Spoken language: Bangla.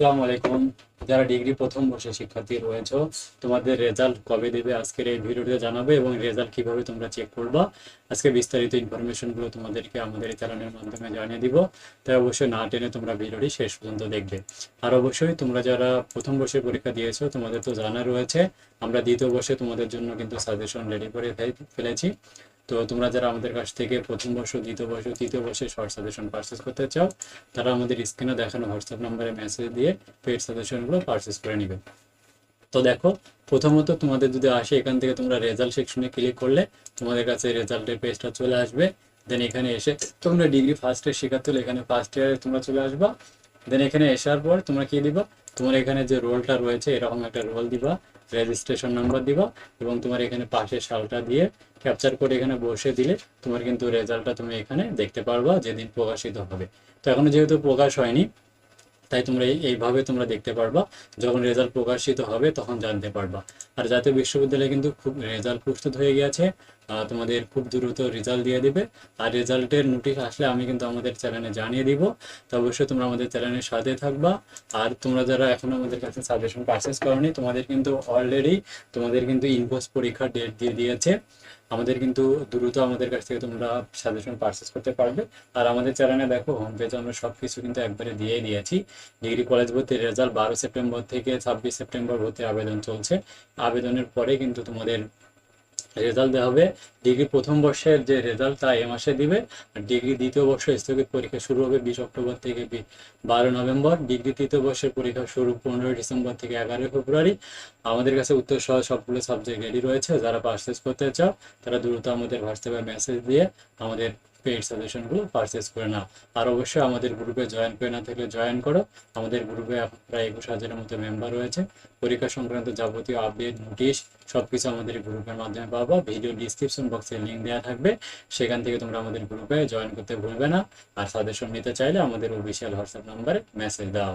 আসসালামু আলাইকুম। যারা ডিগ্রি প্রথম বর্ষের শিক্ষার্থী রয়েছে, তোমাদের রেজাল্ট কবে দেবে আজকের এই ভিডিওতে জানাবে এবং রেজাল্ট কীভাবে তোমরা চেক করবা। আজকে বিস্তারিত ইনফরমেশনগুলো তোমাদেরকে আমাদের এই চ্যানেলের মাধ্যমে জানিয়ে দিব। তাই অবশ্যই না টেনে তোমরা ভিডিওটি শেষ পর্যন্ত দেখবে। আর অবশ্যই তোমরা যারা প্রথম বর্ষের পরীক্ষা দিয়েছ, তোমাদের তো জানা রয়েছে, আমরা দ্বিতীয় বর্ষে তোমাদের জন্য কিন্তু সাজেশন রেডি করে ফেল- ফেলেছি। তো তোমরা যারা আমাদের কাছ থেকে প্রথম বর্ষ, দ্বিতীয় বর্ষ, তৃতীয় বর্ষে শর্ট সাজেশন পারচেস করতে চাও, তারা আমাদের স্ক্রিনে দেখানো হোয়াটসঅ্যাপ নাম্বারে মেসেজ দিয়ে পেড সাজেশনগুলো পারচেস করে নেবে। তো দেখো, প্রথমত তোমাদের যদি আসে, এখান থেকে তোমরা রেজাল্ট সেকশনে ক্লিক করলে তোমাদের কাছে রেজাল্টের পেজটা চলে আসবে। দেন এখানে এসে তোমরা ডিগ্রি ফার্স্ট ইয়ার শেখাতে হলে এখানে ফার্স্ট ইয়ারে তোমরা চলে আসবা। দেন এখানে আসার পর তোমরা কি দিবা? তোমার এখানে যে রোলটা রয়েছে, এরকম একটা রোল দিবা। রেজিস্ট্রেশন নাম্বার দিবা এবং তোমার এখানে পাশে সালটা দিয়ে ক্যাপচার করে এখানে বসে দিলে তোমার কিন্তু রেজাল্টটা তুমি এখানে দেখতে পারবা যেদিন প্রকাশিত হবে। তো এখনও যেহেতু প্রকাশ হয়নি, তাই তোমরা এই- এইভাবে তোমরা দেখতে পারবা। যখন রেজাল্ট প্রকাশিত হবে তখন জানতে পারবা। আর জাতীয় বিশ্ববিদ্যালয় কিন্তু খুব রেজাল্ট প্রস্তুত হয়ে গেছে তোমাদের খুব দ্রুত রেজাল্ট দিয়ে দিবে। আর রেজাল্টের নোটিশ আসলে আমি কিন্তু আমাদের চ্যানেলে জানিয়ে দিব। তো অবশ্যই তোমরা আমাদের চ্যানেলের সাথে থাকবা। আর তোমরা যারা এখনও আমাদের কাছে সাজেশন পারচেস করনি, তোমাদের কিন্তু অলরেডি তোমাদের কিন্তু ইনভোস পরীক্ষার ডেট দিয়ে দিয়েছে। আমাদের কিন্তু দ্রুত আমাদের কাছ থেকে তোমরা সাজেশন পারচেস করতে পারবে। আর আমাদের চ্যানেলে দেখো হোম পেজে আমরা সব কিছু কিন্তু একবারে দিয়ে দিয়েছি। ডিগ্রি কলেজ ভর্তির রেজাল্ট বারো সেপ্টেম্বর থেকে ছাব্বিশ সেপ্টেম্বর ভর্তির আবেদন চলছে। আবেদনের পরে কিন্তু তোমাদের রেজাল্ট দেওয়া হবে। ডিগ্রি প্রথম বর্ষের যে রেজাল্ট তা এ মাসে দিবে। আর ডিগ্রি দ্বিতীয় বর্ষ স্থগিত পরীক্ষা শুরু হবে বিশ অক্টোবর থেকে বারো নভেম্বর। ডিগ্রি তৃতীয় বর্ষের পরীক্ষা শুরু পনেরোই ডিসেম্বর থেকে এগারোই ফেব্রুয়ারি। আমাদের কাছে উত্তর সহ সবগুলো সাবজেক্ট রেডি রয়েছে। যারা পারচেস করতে চাও, তারা দ্রুত আমাদের হোয়াটসঅ্যাপে মেসেজ দিয়ে আমাদের পেড সাজেশনগুলো পারচেস করে নাও। আর অবশ্যই আমাদের গ্রুপে জয়েন করে না থাকলে জয়েন করো। আমাদের গ্রুপে প্রায় একুশ হাজারের মতো মেম্বার রয়েছে। পরীক্ষা সংক্রান্ত যাবতীয় আপডেট নোটিশ সবকিছু আমাদের গ্রুপের মাধ্যমে পাবা। ভিডিও ডিসক্রিপশন বক্সে লিঙ্ক দেওয়া থাকবে। সেখান থেকে তোমরা আমাদের গ্রুপে জয়েন করতে ভুলবে না। আর সাজেশন নিতে চাইলে আমাদের অফিসিয়াল হোয়াটসঅ্যাপ নাম্বারে মেসেজ দাও।